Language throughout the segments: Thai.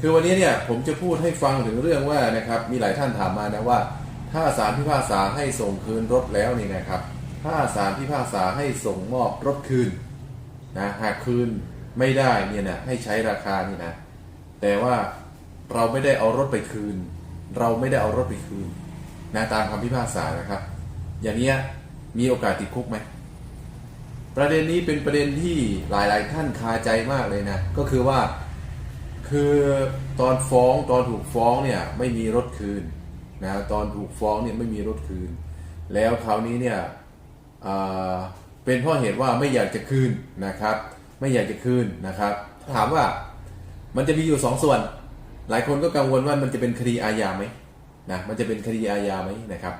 คือวันนี้เนี่ยผมจะพูดให้ฟังถึงเรื่องว่านะครับมีหลายท่านถามมานะว่า ถ้าศาลพิพากษาให้ส่งคืนรถแล้วนี่นะครับ ถ้าศาลพิพากษาให้ส่งมอบรถคืนนะหากคืนไม่ได้เนี่ยนะให้ใช้ราคานี่นะแต่ว่าเราไม่ได้เอารถไปคืน เราไม่ได้เอารถไปคืนนะตามคำพิพากษานะครับ อย่างนี้มีโอกาสติดคุกไหมประเด็นนี้เป็นประเด็นที่หลาย ๆ ท่านคาใจมากเลยนะก็คือว่า คือตอนฟ้องตอนถูกฟ้องเนี่ยไม่มีรถคืนนะตอนถูกฟ้องเนี่ยไม่มีรถคืน แล้วคราวนี้เนี่ยเป็นเพราะเหตุว่าไม่อยากจะคืนนะครับ ไม่อยากจะคืนนะครับ ถามว่ามันจะมีอยู่สองส่วน หลายคนก็กังวลว่ามันจะเป็นคดีอาญาไหมนะมันจะเป็นคดีอาญาไหมนะครับ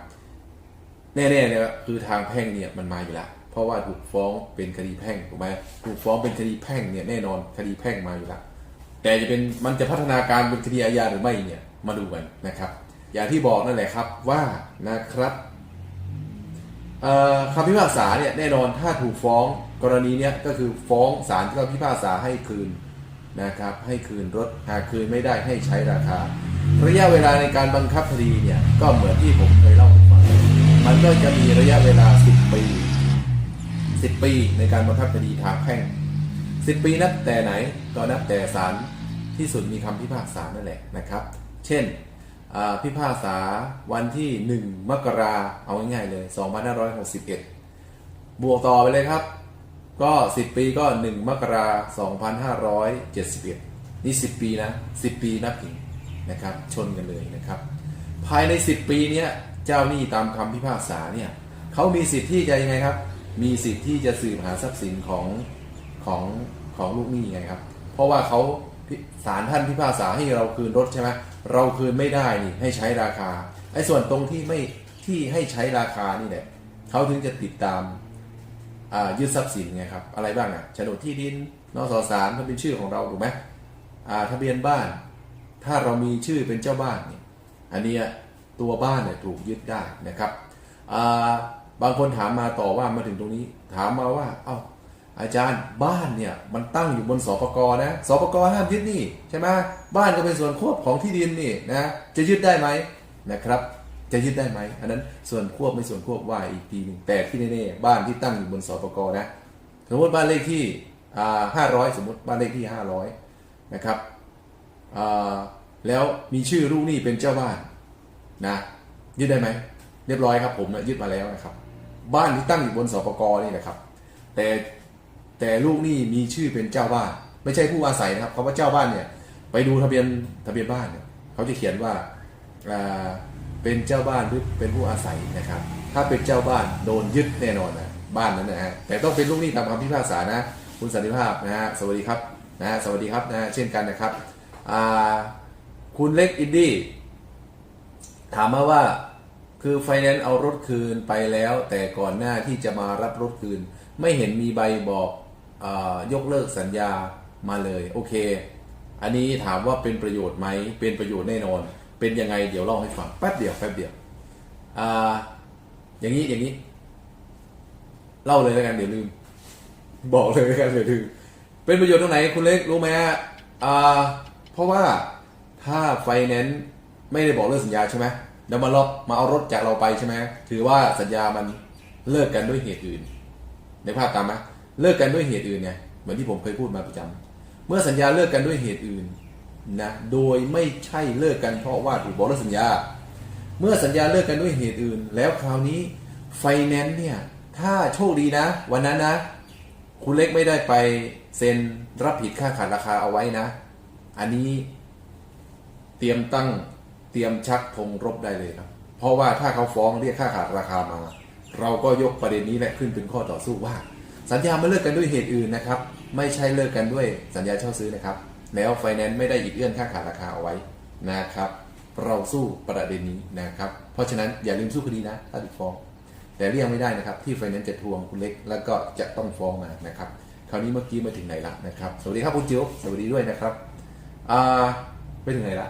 แน่ๆเนี่ยคือทางแพ่งเนี่ยมันมาอยู่แล้วเพราะว่าถูกฟ้องเป็นคดีแพ่งถูกไหมถูกฟ้องเป็นคดีแพ่งเนี่ยแน่นอนคดีแพ่งมาอยู่แล้ว แต่จะเป็นมันจะพัฒนาการเป็นคดีอาญาหรือไม่เนี่ยมาดูกันนะครับ อย่างที่บอกนั่นแหละครับว่านะครับคำพิพากษาเนี่ยแน่นอนถ้าถูกฟ้องกรณีเนี้ยก็คือฟ้องศาลที่เขาพิพากษาให้คืนนะครับ ให้คืนรถหากคืนไม่ได้ให้ใช้ราคา ระยะเวลาในการบังคับคดีเนี่ยก็เหมือนที่ผมเคยเล่าให้ฟังมันก็จะมีระยะเวลา 10 ปี 10 ปีในการบังคับคดีทางแพ่ง 10ปีนับแต่ไหนก็นับแต่ศาลที่สุดมีคำพิพากษานั่นแหละนะครับ เช่นพิพากษาวันที่ 1 มกราเอาง่ายๆเลย 2561 บวกต่อไปเลยครับ ก็ 10 ปีก็ 1 มกรา2571 นี่ 10 ปีนะ 10 ปีนับถึงนะครับ ชนกันเลยนะครับ ภายใน 10 ปีเนี้ยเจ้าหนี้ตามคำพิพากษาเนี่ยเขามีสิทธิ์ที่จะยังไงครับ มีสิทธิ์ที่จะสืบหาทรัพย์สินของ ของของลูกหนี้ไงครับ เพราะว่าเขาศาลท่านพิพากษาให้เราคืนรถใช่ไหมเราคืนไม่ได้นี่ให้ใช้ราคาไอ้ส่วนตรงที่ไม่ที่ให้ใช้ราคานี่แหละเขาถึงจะติดตามยึดทรัพย์สินไงครับอะไรบ้างอะโฉนดที่ดินนสสารมันเป็นชื่อของเราถูกไหมทะเบียนบ้าน ถ้าเรามีชื่อเป็นเจ้าบ้านเนี่ยอันนี้ตัวบ้านเนี่ยถูกยึดได้นะครับบางคนถามมาต่อว่ามาถึงตรงนี้ ถามมาว่าเอ้า อาจารย์บ้านเนี่ยมันตั้งอยู่บนสปกรนะสปกรห้ามยึดนี่ใช่ไหมบ้านก็เป็นส่วนควบของที่ดินนี่นะจะยึดได้ไหมนะครับ จะยึดได้ไหมอันนั้นส่วนควบไม่ส่วนควบว่าอีกทีหนึ่งแต่ที่แน่ๆบ้านที่ตั้งอยู่บนสปกรนะสมมติบ้านเลขที่ห้าร้อยสมมติบ้านเลขที่ห้าร้อยนะครับอ่าแล้วมีชื่อลูกหนี้เป็นเจ้าบ้านนะยึดได้ไหมเรียบร้อยครับผมนะยึดมาแล้วนะครับ บ้านที่ตั้งอยู่บนสปกรนี่นะครับ แต่ แต่ลูกหนี้มีชื่อเป็นเจ้าบ้าน ไม่ใช่ผู้อาศัยนะครับคำว่าเจ้าบ้านเนี่ย ไปดูทะเบียนทะเบียนบ้านเนี่ยเขาจะเขียนว่าอ่าเป็นเจ้าบ้านหรือเป็นผู้อาศัยนะครับ ถ้าเป็นเจ้าบ้านโดนยึดแน่นอนนะบ้านนั้นนะฮะแต่ต้องเป็นลูกหนี้ตามคำพิพากษานะ คุณสันติภาพนะฮะสวัสดีครับนะสวัสดีครับนะเช่นกันนะครับอ่าคุณเล็กอินดี้ถามมาว่าคือไฟแนนซ์เอารถคืนไปแล้ว แต่ก่อนหน้าที่จะมารับรถคืน ไม่เห็นมีใบบอก ยกเลิกสัญญามาเลยโอเค อันนี้ถามว่าเป็นประโยชน์ไหมเป็นประโยชน์แน่นอน เป็นยังไงเดี๋ยวเล่าให้ฟังแป๊บเดียวแป๊บเดียวออย่างนี้อย่างนี้ เล่าเลยแล้วกันเดี๋ยวลืมบอกเลยแล้วกันเดี๋ยวลืมเป็นประโยชน์ตรงไหนคุณเล็กรู้ไหมฮะอ่าเพราะว่าถ้าไฟแนนซ์ไม่ได้บอกเลิกสัญญาใช่ไหมแล้วมาล็อกมาเอารถจากเราไปใช่ไหมถือว่าสัญญามันเลิกกันด้วยเหตุอื่นในภาพตามไหม เลิกกันด้วยเหตุอื่นไงเหมือนที่ผมเคยพูดมาประจำเมื่อสัญญาเลิกกันด้วยเหตุอื่นนะโดยไม่ใช่เลิกกันเพราะว่าถูกบอกเลิกสัญญา เมื่อสัญญาเลิกกันด้วยเหตุอื่น แล้วคราวนี้ไฟแนนซ์เนี่ยถ้าโชคดีนะ วันนั้นนะ คุณเล็กไม่ได้ไปเซ็นรับผิดค่าขาดราคาเอาไว้นะ อันนี้เตรียมตั้งเตรียมชักธงรบได้เลยครับ เพราะว่าถ้าเขาฟ้องเรียกค่าขาดราคามา เราก็ยกประเด็นนี้แหละขึ้นเป็นข้อต่อสู้ว่า สัญญาไม่เลิกกันด้วยเหตุอื่นนะครับ ไม่ใช่เลิกกันด้วยสัญญาเช่าซื้อนะครับ แล้วไฟแนนซ์ไม่ได้หยิบเอื้อนค่าขาดราคาเอาไว้นะครับ เราสู้ประเด็นนี้นะครับ เพราะฉะนั้นอย่าลืมสู้คดีนะถ้าถูกฟ้อง แต่เรียกไม่ได้นะครับ ที่ไฟแนนซ์จะทวงคุณเล็ก แล้วก็จะต้องฟ้องมานะครับ คราวนี้เมื่อกี้มาถึงไหนละนะครับ สวัสดีครับคุณจิ๋วสวัสดีด้วยนะครับอ่าไปถึงไหนละ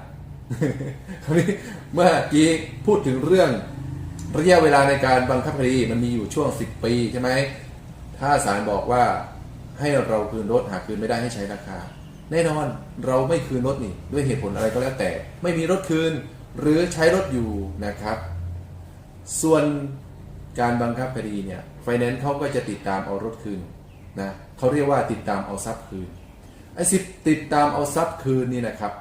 คราวนี้เมื่อกี้พูดถึงเรื่องระยะเวลาในการบังคับคดีมันมีอยู่ช่วง 10 ปีใช่ไหม ถ้าศาลบอกว่าให้เราคืนรถหากคืนไม่ได้ให้ใช้ราคา แน่นอนเราไม่คืนรถนี่ด้วยเหตุผลอะไรก็แล้วแต่ ไม่มีรถคืนหรือใช้รถอยู่นะครับ ส่วนการบังคับคดีเนี่ยไฟแนนซ์เขาก็จะติดตามเอารถคืนนะเขาเรียกว่าติดตามเอาทรัพย์คืนไอ้สิติดตามเอาทรัพย์คืนนี่นะครับ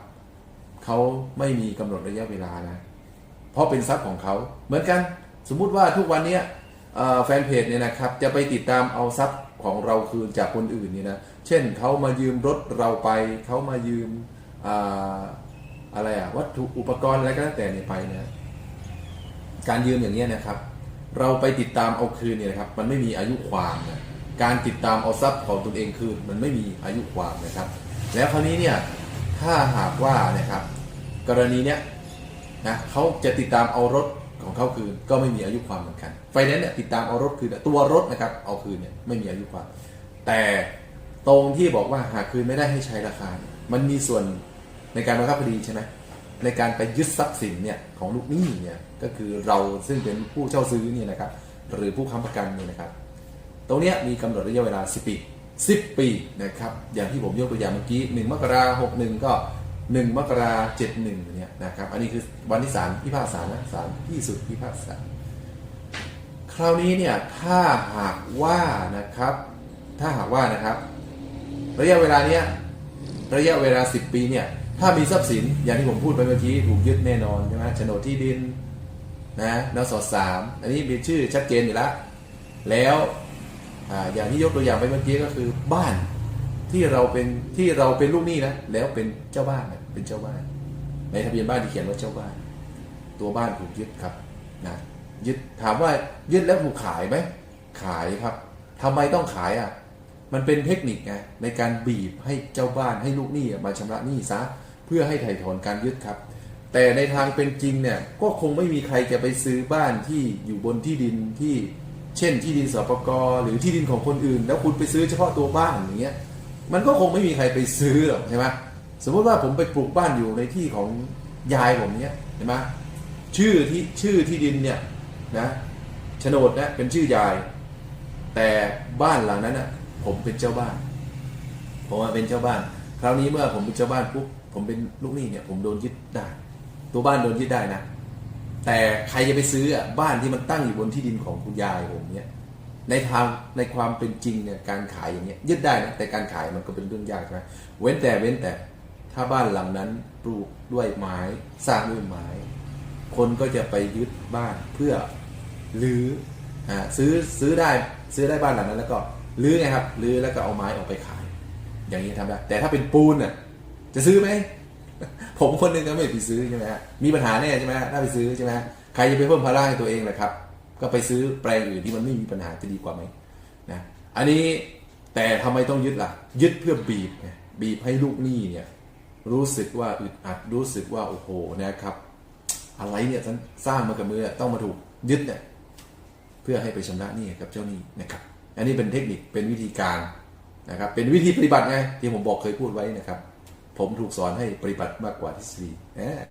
เขาไม่มีกำหนดระยะเวลานะเพราะเป็นทรัพย์ของเขาเหมือนกันสมมุติว่าทุกวันเนี้ย แฟนเพจเนี่ยนะครับจะไปติดตามเอาทรัพย์ของเราคืนจากคนอื่นเนี่ยนะเช่นเขามายืมรถเราไปเขามายืมอ่าอะไรอะวัตถุอุปกรณ์อะไรก็แล้วแต่เนี่ยไปนะการยืมอย่างเงี้ยนะครับ เราไปติดตามเอาคืนเนี่ยนะครับ มันไม่มีอายุความนะการติดตามเอาทรัพย์ของตนเองคืนมันไม่มีอายุความนะครับ แล้วคราวนี้เนี่ยถ้าหากว่านะครับ กรณีเนี้ยนะเขาจะติดตามเอารถของเขาคืนก็ไม่มีอายุความเหมือนกัน แนนซ์เนี่ยติดตามเอารถคืนตัวรถนะครับเอาคืนเนี่ยไม่มีอายุความแต่ตรงที่บอกว่าหากคืนไม่ได้ให้ใช้ราคาเนี่ยมันมีส่วนในการบังคับคดีใช่ไหมในการไปยึดทรัพย์สินเนี่ยของลูกหนี้เนี่ยก็คือเราซึ่งเป็นผู้เช่าซื้อเนี่ยนะครับหรือผู้ค้ำประกันเนี่ยนะครับ ตรงนี้มีกำหนดระยะเวลา 10 ปี 10 ปีนะครับอย่างที่ผมยกตัวอย่างเมื่อกี้ 1 มกราคม61ก็ 1 มกราคม71เนี่ยนะครับอันนี้คือวันที่ศาลพิพากษานะศาลที่สุดพิพากษา คราวนี้เนี่ยถ้าหากว่านะครับ ถ้าหากว่านะครับ ระยะเวลาเนี้ยระยะเวลา 10 ปีเนี่ยถ้ามีทรัพย์สินอย่างที่ผมพูดไปเมื่อกี้ถูกยึดแน่นอนใช่ไหมโฉนดที่ดินนะนสสามอันนี้มีชื่อชัดเจนอยู่แล้วแล้วออย่างที่ยกตัวอย่างไปเมื่อกี้ก็คือบ้านที่เราเป็นที่เราเป็นลูกหนี้นะแล้วเป็นเจ้าบ้านเป็นเจ้าบ้าน ในทะเบียนบ้านที่เขียนว่าเจ้าบ้าน ตัวบ้านถูกยึดครับนะ ยึดถามว่ายึดแล้วถูกขายไหมขายครับทำไมต้องขายอะ มันเป็นเทคนิคไงในการบีบให้เจ้าบ้านให้ลูกหนี้มาชำระหนี้ซะเพื่อให้ไถ่ถอนการยึดครับ แต่ในทางเป็นจริงเนี่ยก็คงไม่มีใครจะไปซื้อบ้านที่อยู่บนที่ดินที่เช่นที่ดินสปกหรือที่ดินของคนอื่น แล้วคุณไปซื้อเฉพาะตัวบ้านอย่างเงี้ยมันก็คงไม่มีใครไปซื้อหรอกใช่ไหมสมมติว่าผมไปปลูกบ้านอยู่ในที่ของยายผมเนี้ยเห็นไหมชื่อที่ชื่อที่ดินเนี่ย นะโฉนดนะเป็นชื่อยาย แต่บ้านหลังนั้นอะผมเป็นเจ้าบ้าน ผมเป็นเจ้าบ้าน คราวนี้เมื่อผมเป็นเจ้าบ้านปุ๊บผมเป็นลูกหนี้เนี่ยผมโดนยึดได้ ตัวบ้านโดนยึดได้นะ แต่ใครจะไปซื้ออะบ้านที่มันตั้งอยู่บนที่ดินของคุณยายผมเนี่ยในทางในความเป็นจริงเนี่ยการขายอย่างเงี้ยยึดได้นะแต่การขายมันก็เป็นเรื่องยากใช่ไหมเว้นแต่เว้นแต่ถ้าบ้านหลังนั้นปลูกด้วยไม้สร้างด้วยไม้ คนก็จะไปยึดบ้านเพื่อ รื้ออ่าซื้อซื้อได้ซื้อได้บ้านหลังนั้นแล้วก็รื้อไงครับรื้อแล้วก็เอาไม้ออกไปขาย อย่างนี้ทำได้แต่ถ้าเป็นปูนน่ะจะซื้อไหมผมคนหนึงก็ไม่ไปซื้อใช่ไหมฮะมีปัญหาแน่ใช่ไหมฮะถ้าไปซื้อใช่ไหมฮะใครจะไปเพิ่มภาระให้ตัวเองแหละครับ ก็ไปซื้อแปลงอื่นที่มันไม่มีปัญหาจะดีกว่าไหมนะอันนี้แต่ทำไมต้องยึดล่ะ ยึดเพื่อบีบไบีบให้ลูกหนี้เนี่ย รู้สึกว่าอึดอัดรู้สึกว่าโอ้โหนะครับ อะไรเนี่ยฉันสร้างมากับมือต้องมาถูกยึดเนี่ย พื่อให้ไปชำระหนี้กับเจ้าหนี้นะครับ อันนี้เป็นเทคนิคเป็นวิธีการนะครับ เป็นวิธีปฏิบัติไงที่ผมบอกเคยพูดไว้นะครับ ผมถูกสอนให้ปฏิบัติมากกว่าทฤษฎีนะ